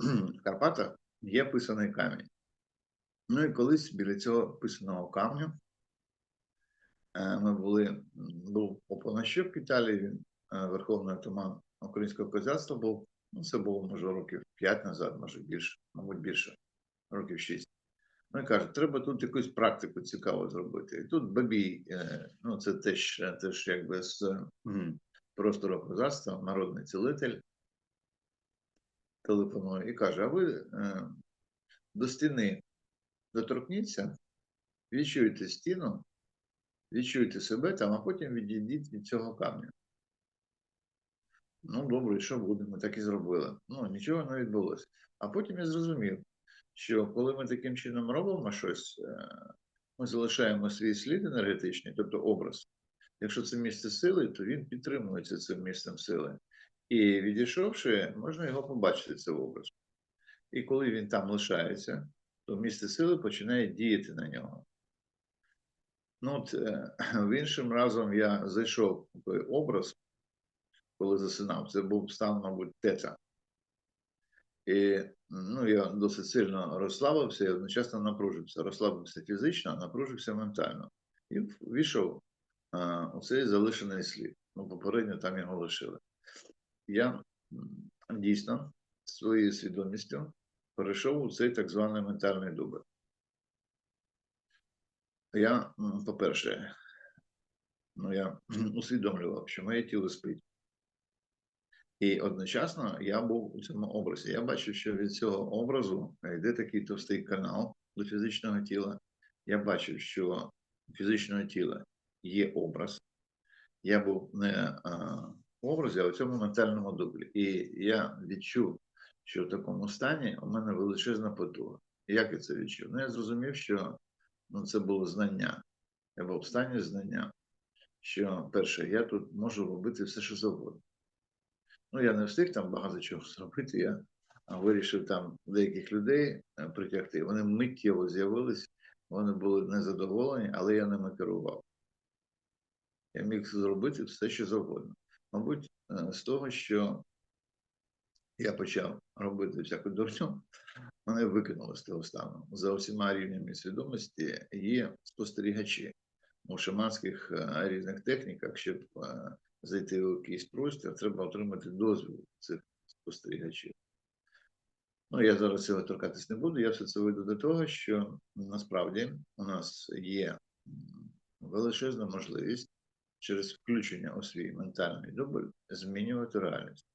в Карпатах є писаний камінь. Ну і колись біля цього писаного камню е, ми були, був Опанащук Віталій, він е, верховний атаман українського козацтва був. Ну, це було, може, років 5 назад, може більше, мабуть, більше, років 6. Ну і каже, треба тут якусь практику цікаву зробити. І тут Бабій, е, ну це теж, теж якби з простору козацтва, народний цілитель, телефонує і каже: а ви е, до стіни доторкніться, відчуєте стіну, відчуєте себе там, а потім відійдіть від цього камня. Ну, добре, що буде? Ми так і зробили. Ну, нічого не відбулося. А потім я зрозумів, що коли ми таким чином робимо щось, е, ми залишаємо свій слід енергетичний, тобто образ. Якщо це місце сили, то він підтримується цим місцем сили. І відійшовши, можна його побачити, цей образ. І коли він там лишається, то місце сили починає діяти на нього. Ну, от, е, в іншим разом я зайшов в образ, коли засинав. Це був стан, мабуть, тета. І ну, я досить сильно розслабився і одночасно напружився. Розслабився фізично, напружився ментально. І війшов а, у цей залишений слід. Ну, попередньо там його лишили. Я дійсно своєю свідомістю перейшов у цей так званий ментальний дубль. Я, по-перше, ну, я усвідомлював, що моє тіло спить. І одночасно я був у цьому образі. Я бачив, що від цього образу йде такий товстий канал до фізичного тіла. Я бачив, що фізичного тіла є образ. Я був не образі, у цьому ментальному дублі. І я відчув, що в такому стані у мене величезна потуга. Як я це відчув? Ну, я зрозумів, що ну, це було знання. Я був в стані знання, що перше, я тут можу робити все, що завгодно. Ну, я не встиг там багато чого зробити. Я вирішив там деяких людей е, притягти. Вони миттєво з'явились, вони були незадоволені, але я ними керував. Я міг зробити все, що завгодно. Мабуть, е, з того, що я почав робити всяку дурню, мене викинуло з того стану. За усіма рівнями свідомості є спостерігачі у шаманських е, різних техніках, щоб е, зайти в якийсь простір, треба отримати дозвіл цих спостерігачів. Ну, я зараз цього торкатись не буду. Я все це веду до того, що насправді у нас є величезна можливість через включення у свій ментальний дубль змінювати реальність.